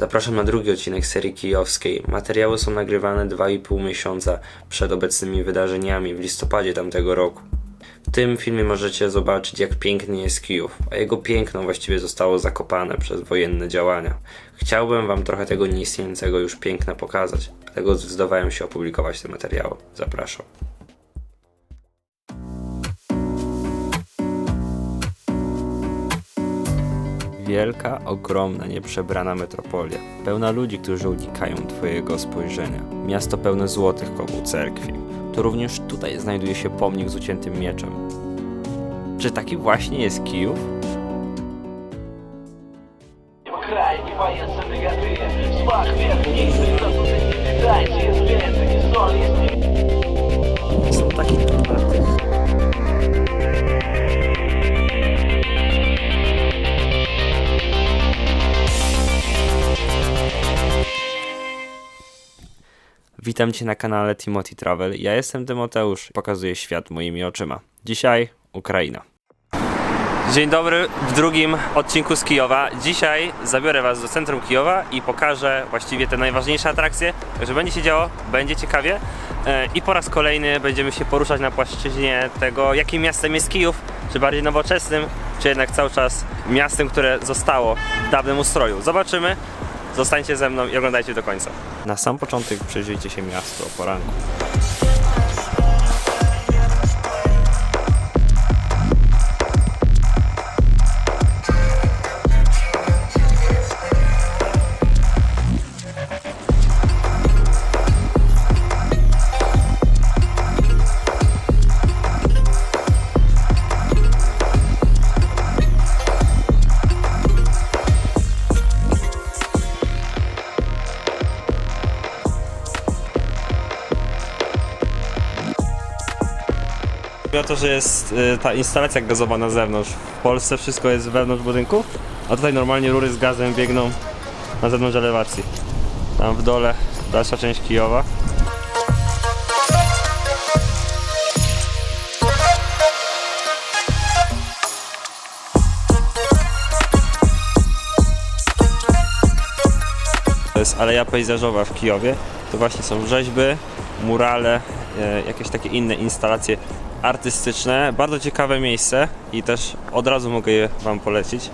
Zapraszam na drugi odcinek serii kijowskiej. Materiały są nagrywane 2,5 miesiąca przed obecnymi wydarzeniami w listopadzie tamtego roku. W tym filmie możecie zobaczyć, jak piękny jest Kijów, a jego piękno właściwie zostało zakopane przez wojenne działania. Chciałbym wam trochę tego nieistniejącego już piękna pokazać, dlatego zdecydowałem się opublikować te materiały. Zapraszam. wielka, ogromna, nieprzebrana metropolia, pełna ludzi, którzy unikają Twojego spojrzenia. Miasto pełne złotych kopu cerkwi. To również tutaj znajduje się pomnik z uciętym mieczem. Czy taki właśnie jest Kijów? Są takie tematy. Witam Cię na kanale Timothy Travel. Ja jestem Tymoteusz. Pokazuję świat moimi oczyma. Dzisiaj Ukraina. Dzień dobry w drugim odcinku z Kijowa. Dzisiaj zabiorę Was do centrum Kijowa i pokażę właściwie te najważniejsze atrakcje. Także będzie się działo, będzie ciekawie. E, I po raz kolejny będziemy się poruszać na płaszczyźnie tego, jakim miastem jest Kijów, czy bardziej nowoczesnym, czy jednak cały czas miastem, które zostało w dawnym ustroju. Zobaczymy. Zostańcie ze mną i oglądajcie do końca. Na sam początek przyjrzyjcie się miastu o poranku. To, że jest y, ta instalacja gazowa na zewnątrz. W Polsce wszystko jest wewnątrz budynku, a tutaj normalnie rury z gazem biegną na zewnątrz elewacji. Tam w dole dalsza część Kijowa. To jest aleja pejzażowa w Kijowie. To właśnie są rzeźby, murale, e, jakieś takie inne instalacje artystyczne. Bardzo ciekawe miejsce i też od razu mogę je Wam polecić.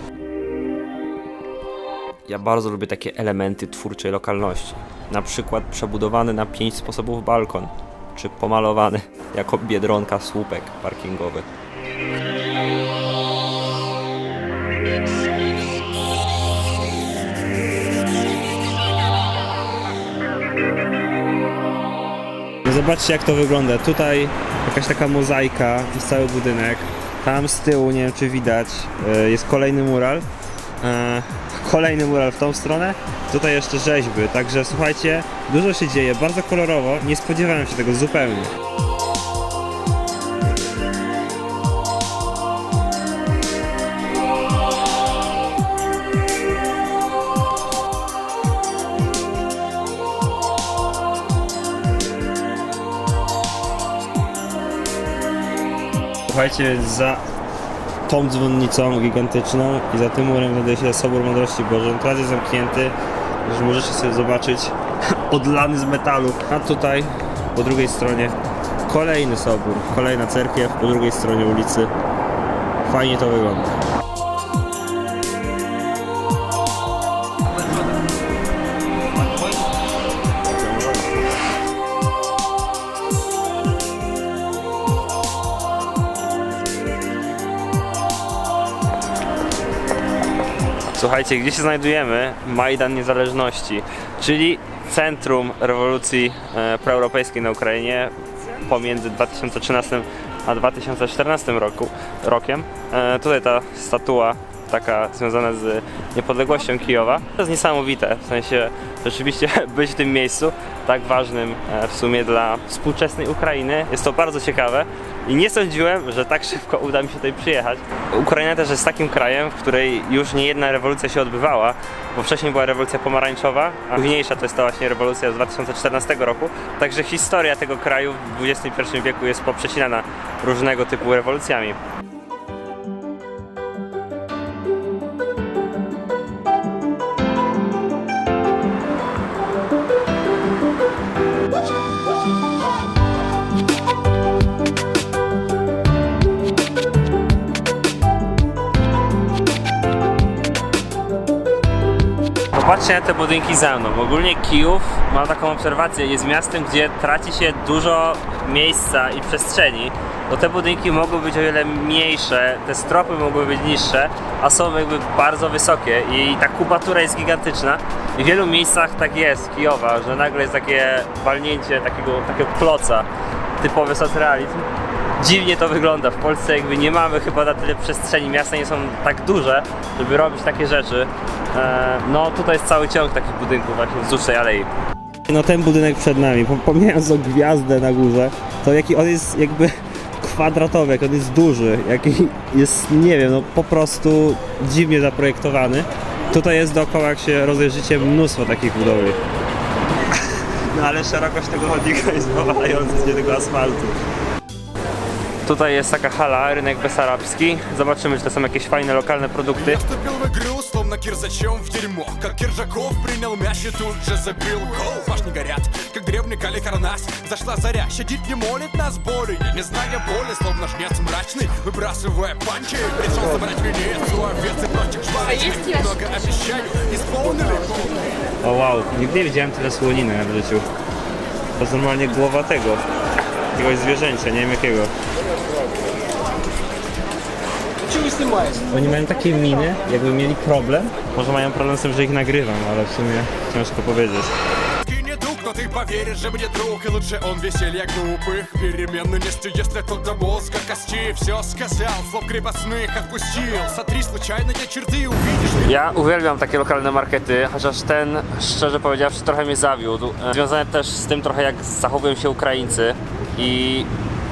Ja bardzo lubię takie elementy twórczej lokalności. Na przykład przebudowany na pięć sposobów balkon, czy pomalowany jako biedronka słupek parkingowy. Zobaczcie jak to wygląda. Tutaj jakaś taka mozaika, jest cały budynek. Tam z tyłu, nie wiem czy widać, e, jest kolejny mural. E, Kolejny mural w tą stronę. Tutaj jeszcze rzeźby. Także słuchajcie, dużo się dzieje, bardzo kolorowo. Nie spodziewałem się tego zupełnie. Słuchajcie, za tą dzwonnicą gigantyczną i za tym murem znajduje się Sobór Mądrości Bożej. Teraz jest zamknięty, że możecie sobie zobaczyć odlany z metalu. A tutaj po drugiej stronie kolejny sobór, kolejna cerkiew po drugiej stronie ulicy. Fajnie to wygląda. Słuchajcie, gdzie się znajdujemy? Majdan Niezależności, czyli centrum rewolucji e, proeuropejskiej na Ukrainie pomiędzy 2013 a 2014 roku, rokiem. E, tutaj ta statua taka związana z niepodległością Kijowa. To jest niesamowite, w sensie rzeczywiście być w tym miejscu tak ważnym e, w sumie dla współczesnej Ukrainy. Jest to bardzo ciekawe i nie sądziłem, że tak szybko uda mi się tutaj przyjechać. Ukraina też jest takim krajem, w której już nie jedna rewolucja się odbywała, bo wcześniej była rewolucja pomarańczowa, a późniejsza to jest ta właśnie rewolucja z 2014 roku. Także historia tego kraju w XXI wieku jest poprzecinana różnego typu rewolucjami. Na te budynki za mną. Ogólnie Kijów, mam taką obserwację, jest miastem, gdzie traci się dużo miejsca i przestrzeni. Bo te budynki mogą być o wiele mniejsze, te stropy mogły być niższe, a są jakby bardzo wysokie i ta kubatura jest gigantyczna. I w wielu miejscach tak jest Kijowa, że nagle jest takie walnięcie takiego, takiego kloca, typowy socrealizm. Dziwnie to wygląda. W Polsce jakby nie mamy chyba na tyle przestrzeni, miasta nie są tak duże, żeby robić takie rzeczy. E, No tutaj jest cały ciąg takich budynków właśnie wzdłuż tej alei. No ten budynek przed nami, pom- pomijając tą gwiazdę na górze, to jaki on jest jakby kwadratowy, jak on jest duży, jaki jest, nie wiem, no po prostu dziwnie zaprojektowany. Tutaj jest dookoła, jak się rozejrzycie, mnóstwo takich budowli. No ale szerokość tego chodnika jest powalająca z nie tego asfaltu. Tutaj jest taka hala, rynek besarabski. Zobaczymy, czy to są jakieś fajne lokalne produkty. Я вступил в игру, словно кирзачом в дерьмо Как Киржаков принял мяч и тут же забил гол Башни горят, как древний Калихарнас Зашла заря, щадит не молит нас боли Не зная боли, словно жнец мрачный Выбрасывая панчи, пришел забрать Венецию Овец и прочих жвачек Много обещаю, исполнили O wow, nigdy nie widziałem tyle słoniny w życiu. To jest normalnie głowa tego, jakiegoś zwierzęcia, nie wiem jakiego. Oni mają takie miny, jakby mieli problem. Może mają problem z tym, że ich nagrywam, ale w sumie ciężko powiedzieć. не друг, но ты поверишь же мне, друг И лучше он веселья глупых Перемены нести, если тот до мозга костей Все сказал, слов крепостных отпустил Сотри случайные черты и увидишь Ja uwielbiam takie lokalne markety, chociaż ten, szczerze powiedziawszy, trochę mnie zawiódł. E, Związane też z tym trochę, jak zachowują się Ukraińcy i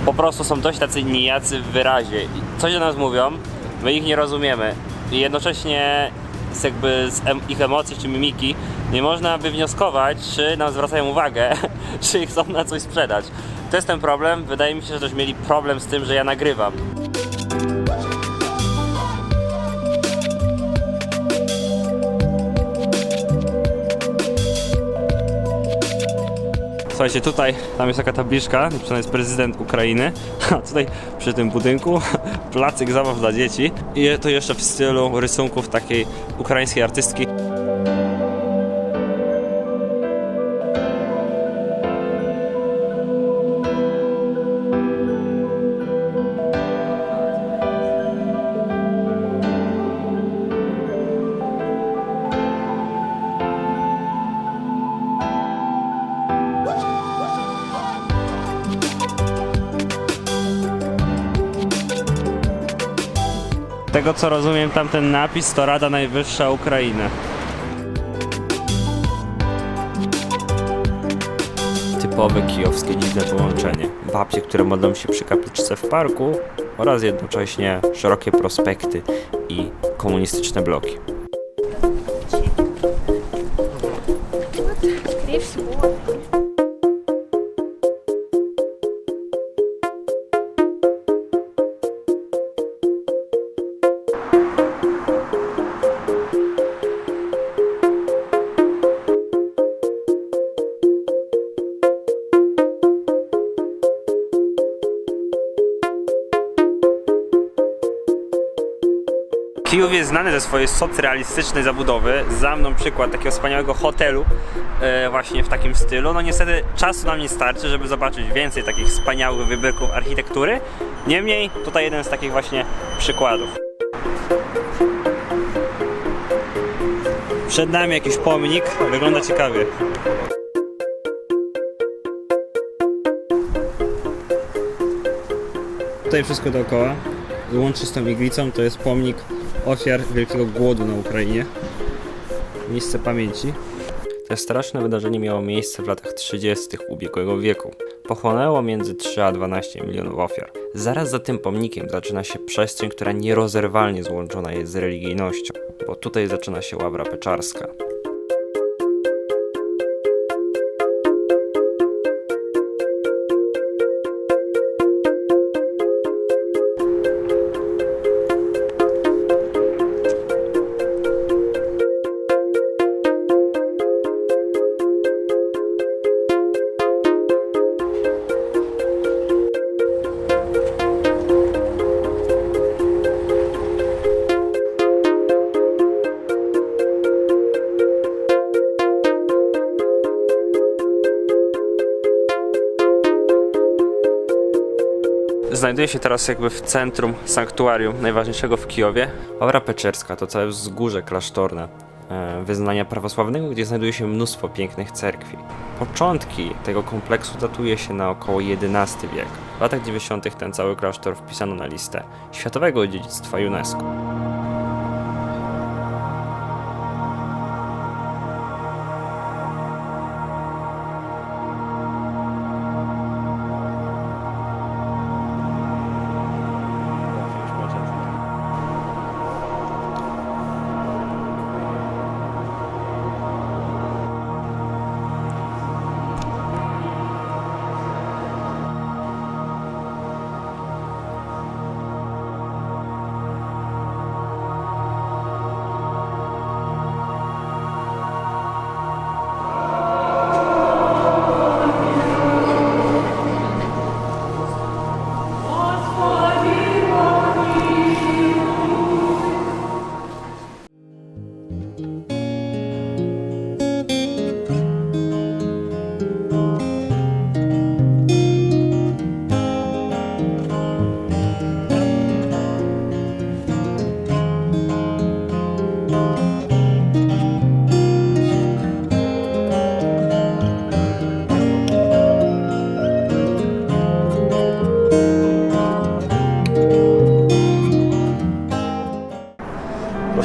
po prostu są dość tacy nijacy w wyrazie. I Coś do nas mówią, my ich nie rozumiemy i jednocześnie z jakby z em ich emocji czy mimiki nie można wywnioskować, czy nam zwracają uwagę, czy chcą na coś sprzedać. To jest ten problem. Wydaje mi się, że też mieli problem z tym, że ja nagrywam. Słuchajcie, tutaj tam jest taka tabliczka, napisana jest prezydent Ukrainy, a tutaj przy tym budynku placyk zabaw dla dzieci i to jeszcze w stylu rysunków takiej ukraińskiej artystki. Tego co rozumiem, tamten napis to Rada Najwyższa Ukrainy. Typowe kijowskie dziwne połączenie. Babcie, które modlą się przy kapliczce w parku oraz jednocześnie szerokie prospekty i komunistyczne bloki. Kijów jest znany ze swojej socrealistycznej zabudowy. Za mną przykład takiego wspaniałego hotelu e, właśnie w takim stylu. No niestety czasu nam nie starczy, żeby zobaczyć więcej takich wspaniałych wybryków architektury. Niemniej tutaj jeden z takich właśnie przykładów. Przed nami jakiś pomnik, wygląda ciekawie. Tutaj wszystko dookoła, łącznie z tą iglicą, to jest pomnik ofiar Wielkiego Głodu na Ukrainie. Miejsce pamięci. To straszne wydarzenie miało miejsce w latach 30. ubiegłego wieku. Pochłonęło między 3 a 12 milionów ofiar. Zaraz za tym pomnikiem zaczyna się przestrzeń, która nierozerwalnie złączona jest z religijnością, bo tutaj zaczyna się ławra pieczarska. Znajduję się teraz jakby w centrum sanktuarium najważniejszego w Kijowie. Ławra Peczerska to całe wzgórze klasztorne e, wyznania prawosławnego, gdzie znajduje się mnóstwo pięknych cerkwi. Początki tego kompleksu datuje się na około XI wiek. W latach 90. ten cały klasztor wpisano na listę Światowego Dziedzictwa UNESCO.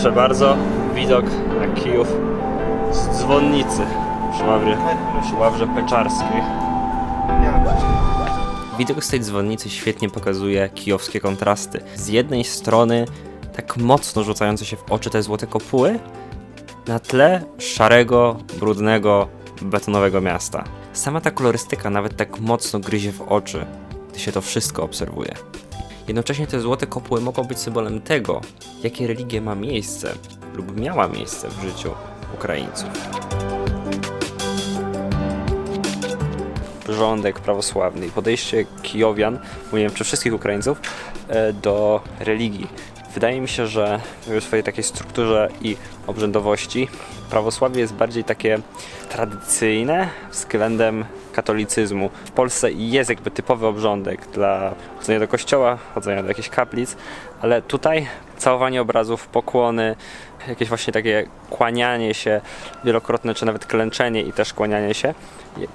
Proszę bardzo, widok na Kijów z dzwonnicy przy Ławrze, przy Ławrze Peczarskiej. Widok z tej dzwonnicy świetnie pokazuje kijowskie kontrasty. Z jednej strony tak mocno rzucające się w oczy te złote kopuły, na tle szarego, brudnego, betonowego miasta. Sama ta kolorystyka nawet tak mocno gryzie w oczy, gdy się to wszystko obserwuje. Jednocześnie te złote kopuły mogą być symbolem tego, jakie religie ma miejsce lub miała miejsce w życiu Ukraińców. Porządek prawosławny i podejście Kijowian, wiem czy wszystkich Ukraińców, e, do religii. Wydaje mi się, że w swojej takiej strukturze i obrzędowości prawosławie jest bardziej takie tradycyjne względem katolicyzmu. W Polsce jest jakby typowy obrządek dla chodzenia do kościoła, chodzenia do jakichś kaplic, ale tutaj całowanie obrazów, pokłony, jakieś właśnie takie kłanianie się wielokrotne, czy nawet klęczenie i też kłanianie się.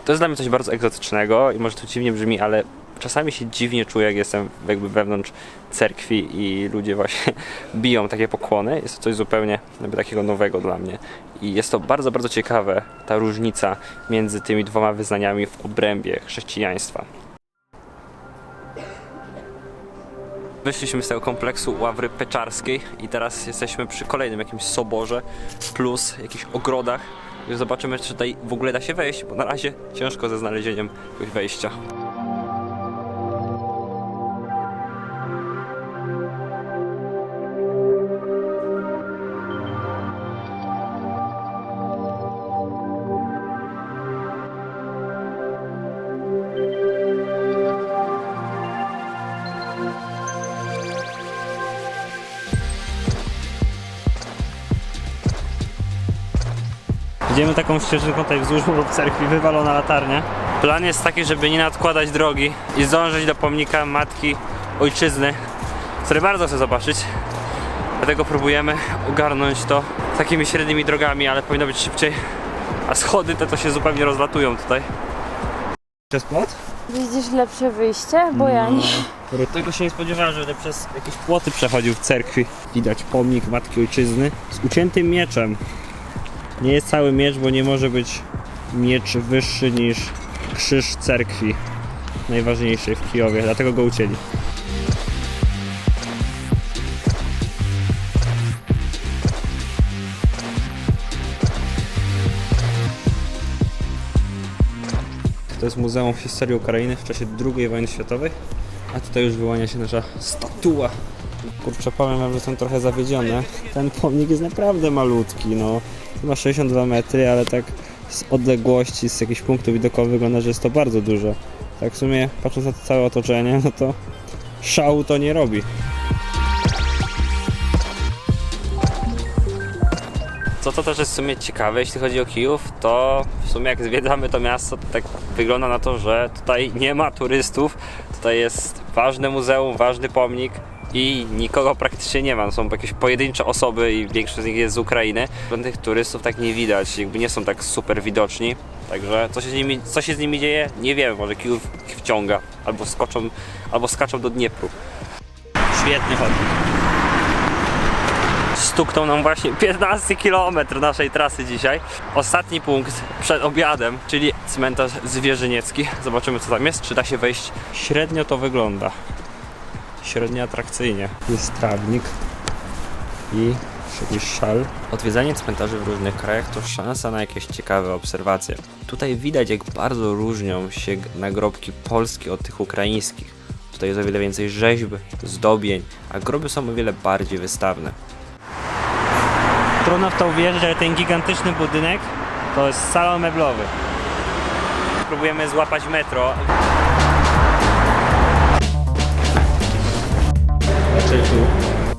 To jest dla mnie coś bardzo egzotycznego i może to dziwnie brzmi, ale czasami się dziwnie czuję, jak jestem jakby wewnątrz cerkwi i ludzie właśnie biją takie pokłony. Jest to coś zupełnie jakby takiego nowego dla mnie. I jest to bardzo, bardzo ciekawe, ta różnica między tymi dwoma wyznaniami w obrębie chrześcijaństwa. Wyszliśmy z tego kompleksu Ławry Peczarskiej i teraz jesteśmy przy kolejnym jakimś soborze plus jakichś ogrodach. Zobaczymy, czy tutaj w ogóle da się wejść, bo na razie ciężko ze znalezieniem wejścia. Idziemy taką ścieżynką tutaj wzdłuż murów cerkwi, wywalona latarnia. Plan jest taki, żeby nie nadkładać drogi i zdążyć do pomnika Matki Ojczyzny, który bardzo chcę zobaczyć. Dlatego próbujemy ogarnąć to takimi średnimi drogami, ale powinno być szybciej. A schody te to się zupełnie rozlatują tutaj. Przez płot? Widzisz lepsze wyjście? Bo ja nie. Tego się nie spodziewałem, że będę przez jakieś płoty przechodził w cerkwi. Widać pomnik Matki Ojczyzny z uciętym mieczem. Nie jest cały miecz, bo nie może być miecz wyższy niż krzyż cerkwi najważniejszej w Kijowie, dlatego go ucięli. To jest Muzeum Historii Ukrainy w czasie II wojny światowej, a tutaj już wyłania się nasza statua. Kurczę, powiem wam, że jestem trochę zawiedziony. Ten pomnik jest naprawdę malutki, no. Ma 62 metry, ale tak z odległości, z jakichś punktów widokowych wygląda, że jest to bardzo dużo. Tak w sumie, patrząc na to całe otoczenie, no to szału to nie robi. To, co też jest w sumie ciekawe, jeśli chodzi o Kijów, to w sumie jak zwiedzamy to miasto, to tak wygląda na to, że tutaj nie ma turystów. Tutaj jest ważne muzeum, ważny pomnik i nikogo praktycznie nie ma. Są jakieś pojedyncze osoby i większość z nich jest z Ukrainy. Żadnych turystów tak nie widać, jakby nie są tak super widoczni. Także co się z nimi, co się z nimi dzieje, nie wiem. Może Kijów wciąga, albo skoczą, albo skaczą do Dniepru. Świetny chodnik. Stuknął nam właśnie 15 km naszej trasy dzisiaj. Ostatni punkt przed obiadem, czyli cmentarz zwierzyniecki. Zobaczymy co tam jest, czy da się wejść. Średnio to wygląda. Średnio atrakcyjnie. Jest trawnik i jakiś szal. Odwiedzanie cmentarzy w różnych krajach to szansa na jakieś ciekawe obserwacje. Tutaj widać jak bardzo różnią się nagrobki polskie od tych ukraińskich. Tutaj jest o wiele więcej rzeźb, zdobień, a groby są o wiele bardziej wystawne. Trudno w to uwierzyć, ale ten gigantyczny budynek to jest salon meblowy. Próbujemy złapać metro. Znaczy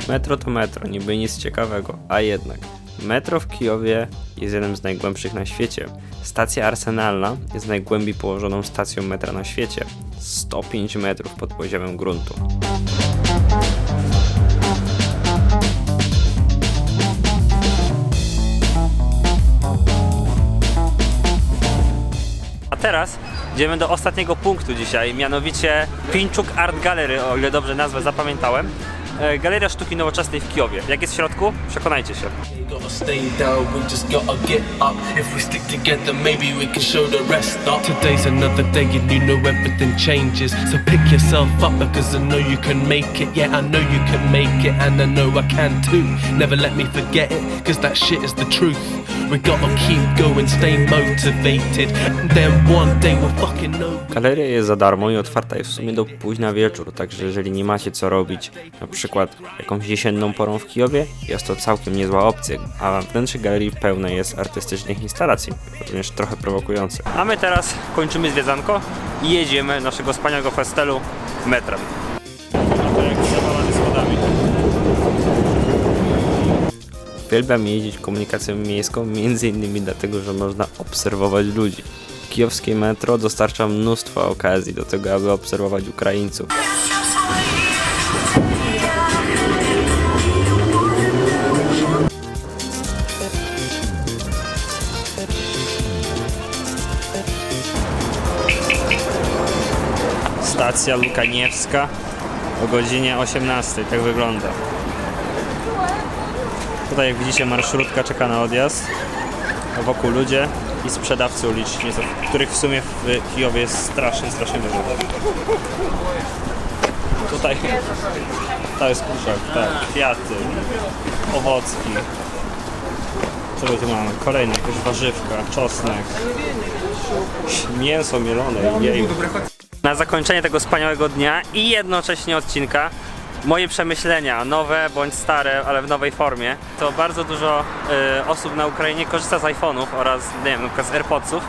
Metro to metro, niby nic ciekawego, a jednak. Metro w Kijowie jest jednym z najgłębszych na świecie. Stacja Arsenalna jest najgłębiej położoną stacją metra na świecie. 105 metrów pod poziomem gruntu. A teraz idziemy do ostatniego punktu dzisiaj, mianowicie Pinczuk Art Gallery, o ile dobrze nazwę zapamiętałem. E, Galeria Sztuki Nowoczesnej w Kijowie. Jak jest w środku? Przekonajcie się. Gotta stay down, we just gotta get up. If we stick together, maybe we can show the rest up. Today's another day, and you know everything changes. So pick yourself up because I know you can make it. Yeah, I know you can make it, and I know I can too. Never let me forget it, cause that shit is the truth. We gotta keep going, stay motivated, and then one day we'll fucking know. Galeria jest za darmo i otwarta jest w sumie do późna wieczór, także jeżeli nie macie co robić, na przykład jakąś jesienną porą w Kijowie, jest to całkiem niezła opcja, a wnętrze galerii pełne jest artystycznych instalacji, również trochę prowokujące. A my teraz kończymy zwiedzanko i jedziemy naszego wspaniałego festelu metrem. Uwielbiam jeździć komunikacją miejską, między innymi dlatego, że można obserwować ludzi. Kijowskie metro dostarcza mnóstwo okazji do tego, aby obserwować Ukraińców. Stacja Lukaniewska o godzinie 18. Tak wygląda. Tutaj jak widzicie marszrutka czeka na odjazd, wokół ludzie i sprzedawcy uliczni, których w sumie w Kijowie jest strasznie, strasznie dużo. Tutaj to jest kuszak, tak, kwiaty, owocki. Co my tu mamy? Kolejne jakieś warzywka, czosnek, mięso mielone, jej. Na zakończenie tego wspaniałego dnia i jednocześnie odcinka moje przemyślenia, nowe bądź stare, ale w nowej formie. To bardzo dużo y, osób na Ukrainie korzysta z iPhone'ów oraz, nie wiem, na przykład z AirPodsów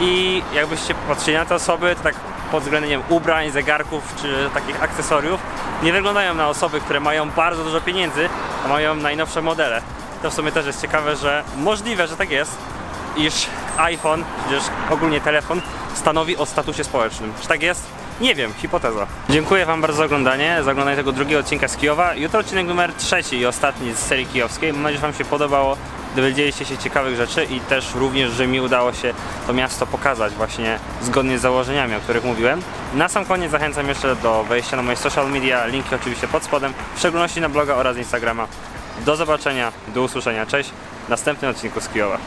i jakbyście patrzyli na te osoby, to tak pod względem nie wiem, ubrań, zegarków czy takich akcesoriów nie wyglądają na osoby, które mają bardzo dużo pieniędzy, a mają najnowsze modele. To w sumie też jest ciekawe, że możliwe, że tak jest, iż iPhone, tudzież ogólnie telefon, stanowi o statusie społecznym. Czy tak jest? Nie wiem, hipoteza. Dziękuję Wam bardzo za oglądanie, za oglądanie tego drugiego odcinka z Kijowa. Jutro odcinek numer trzeci i ostatni z serii kijowskiej. Mam nadzieję, że Wam się podobało, dowiedzieliście się ciekawych rzeczy i też również, że mi udało się to miasto pokazać właśnie zgodnie z założeniami, o których mówiłem. Na sam koniec zachęcam jeszcze do wejścia na moje social media, linki oczywiście pod spodem, w szczególności na bloga oraz Instagrama. Do zobaczenia, do usłyszenia, cześć, w następnym odcinku z Kijowa.